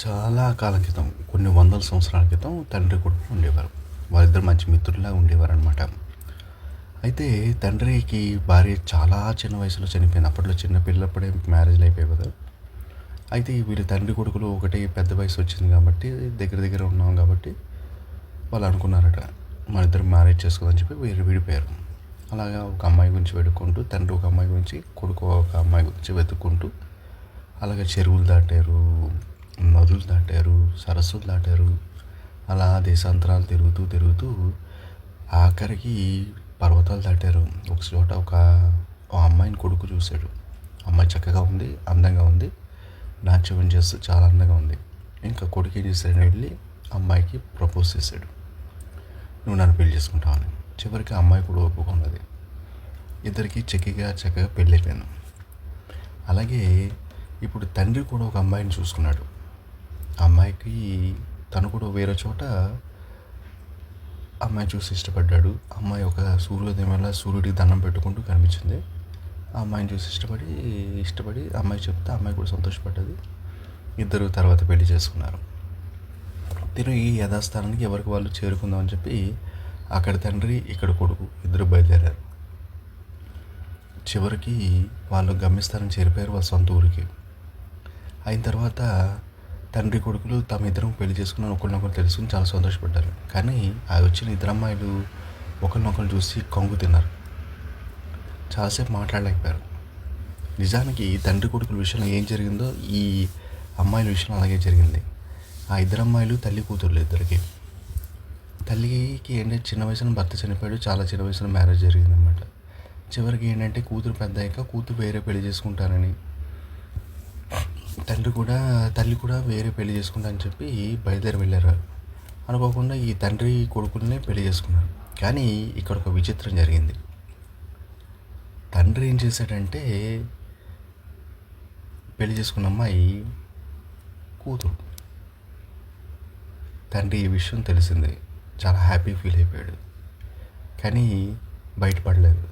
చాలా కాలం క్రితం కొన్ని వందల సంవత్సరాల క్రితం తండ్రి కొడుకు ఉండేవారు. వాళ్ళిద్దరు మంచి మిత్రుల్లా ఉండేవారు అనమాట అయితే తండ్రికి భార్య చాలా చిన్న వయసులో చనిపోయింది. అప్పట్లో చిన్న పిల్లప్పుడే మ్యారేజ్లు అయిపోయాయి కదా. అయితే వీరి తండ్రి కొడుకులు ఒకటి పెద్ద వయసు వచ్చింది కాబట్టి దగ్గర దగ్గర ఉన్నాం కాబట్టి వాళ్ళు అనుకున్నారట మన ఇద్దరు మ్యారేజ్ చేసుకోదని చెప్పి వీరు విడిపోయారు. అలాగా ఒక అమ్మాయి గురించి వెతుక్కుంటూ తండ్రి ఒక అమ్మాయి గురించి కొడుకు ఒక అమ్మాయి గురించి వెతుక్కుంటూ అలాగే చెరువులు దాటారు. నదులు దాటారు సరస్సులు దాటారు. అలా దేశాంతరాలు తిరుగుతూ తిరుగుతూ ఆఖరికి పర్వతాలు దాటారు. ఒక చోట ఒక అమ్మాయిని కొడుకు చూశాడు. అమ్మాయి చక్కగా ఉంది అందంగా ఉంది. నాట్యం చేస్తూ చాలా అందంగా ఉంది. ఇంకా కొడుకు ఏం చేశాడు వెళ్ళి అమ్మాయికి ప్రపోజ్ చేశాడు. నువ్వు నన్ను పెళ్ళి చేసుకుంటావని. చివరికి అమ్మాయి కూడా ఒప్పుకున్నది ఇద్దరికి చక్కగా చక్కగా పెళ్ళి అలాగే ఇప్పుడు తండ్రి కూడా ఒక అమ్మాయిని చూసుకున్నాడు. అమ్మాయికి తను కూడా వేరే చోట అమ్మాయి చూసి ఇష్టపడ్డాడు. అమ్మాయి ఒక సూర్యోదయం వల్ల సూర్యుడికి దండం పెట్టుకుంటూ కనిపించింది. ఆ అమ్మాయిని చూసి ఇష్టపడి ఇష్టపడి అమ్మాయి చెప్తే అమ్మాయి కూడా సంతోషపడ్డది. ఇద్దరు తర్వాత పెళ్ళి చేసుకున్నారు. తిరిగి యథాస్థానానికి ఎవరికి వాళ్ళు చేరుకుందామని చెప్పి అక్కడ తండ్రి ఇక్కడ కొడుకు ఇద్దరు బయలుదేరారు. చివరికి వాళ్ళు గమ్యస్థానం చేరిపోయారు వాళ్ళ సొంత ఊరికి. అయిన తర్వాత తండ్రి కొడుకులు తమ ఇద్దరం పెళ్ళి చేసుకుని ఒకరినొకరు తెలుసుకుని చాలా సంతోషపడ్డారు. కానీ ఆ వచ్చిన ఇద్దరు అమ్మాయిలు ఒకరినొకరు చూసి కొంగు తిన్నారు. చాలాసేపు మాట్లాడలేకపోయారు. నిజానికి తండ్రి కొడుకుల విషయంలో ఏం జరిగిందో ఈ అమ్మాయిల విషయంలో అలాగే జరిగింది. ఆ ఇద్దరు అమ్మాయిలు తల్లి కూతుర్లు ఇద్దరికి. తల్లికి ఏంటంటే చిన్న వయసున భర్త చనిపోయాడు చాలా చిన్న వయసులో మ్యారేజ్ జరిగిందనమాట చివరికి ఏంటంటే కూతురు పెద్ద అయ్యాక కూతురు వేరే పెళ్ళి చేసుకుంటానని తండ్రి కూడా తల్లి కూడా వేరే పెళ్ళి చేసుకుంటా అని చెప్పి బయలుదేరి వెళ్ళారు. అనుకోకుండా ఈ తండ్రి కొడుకునే పెళ్ళి చేసుకున్నారు. కానీ ఇక్కడ ఒక విచిత్రం జరిగింది. తండ్రి ఏం చేశాడంటే పెళ్ళి చేసుకున్న అమ్మాయి కూతురు. తండ్రి ఈ విషయం తెలిసింది. చాలా హ్యాపీ ఫీల్ అయిపోయాడు. కానీ బయటపడలేదు.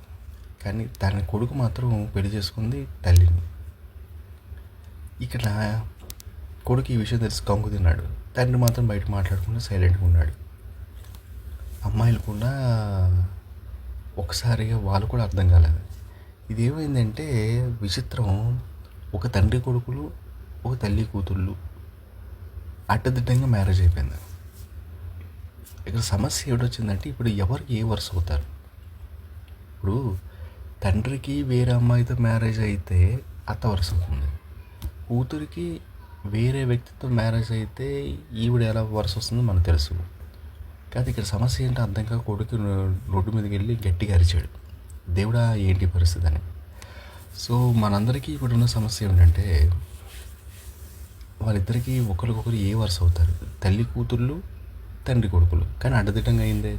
కానీ తన కొడుకు మాత్రం పెళ్ళి చేసుకుంది తల్లిని. ఇక్కడ కొడుకు ఈ విషయం తెలిసి కంగు తిన్నాడు. తండ్రి మాత్రం బయట మాట్లాడకుండా సైలెంట్గా ఉన్నాడు. అమ్మాయిలు కూడా ఒకసారిగా వాళ్ళు కూడా అర్థం కాలేదు. ఇది ఏమైందంటే విచిత్రం ఒక తండ్రి కొడుకులు ఒక తల్లి కూతుళ్ళు అడ్డదిడ్డంగా మ్యారేజ్ అయిపోయింది. ఇక్కడ సమస్య ఏడొచ్చిందంటే ఇప్పుడు ఎవరికి ఏ వరుస అవుతారు? ఇప్పుడు తండ్రికి వేరే అమ్మాయితో మ్యారేజ్ అయితే అత్త వరుస అవుతుంది. కూతురికి వేరే వ్యక్తితో మ్యారేజ్ అయితే ఈవిడ ఎలా వరుస వస్తుందో మనకు తెలుసు. కాదు ఇక్కడ సమస్య ఏంటో అర్థం కాక కొడుకు రోడ్డు మీదకి వెళ్ళి గట్టిగా అరిచాడు. దేవుడా ఏంటి పరిస్థితి అని. సో మనందరికీ ఇప్పుడున్న సమస్య ఏంటంటే వాళ్ళిద్దరికీ ఒకరికొకరు ఏ వరుస అవుతారు? తల్లి కూతుళ్ళు తండ్రి కొడుకులు. కానీ అడ్డదిడ్డంగా అయిందే?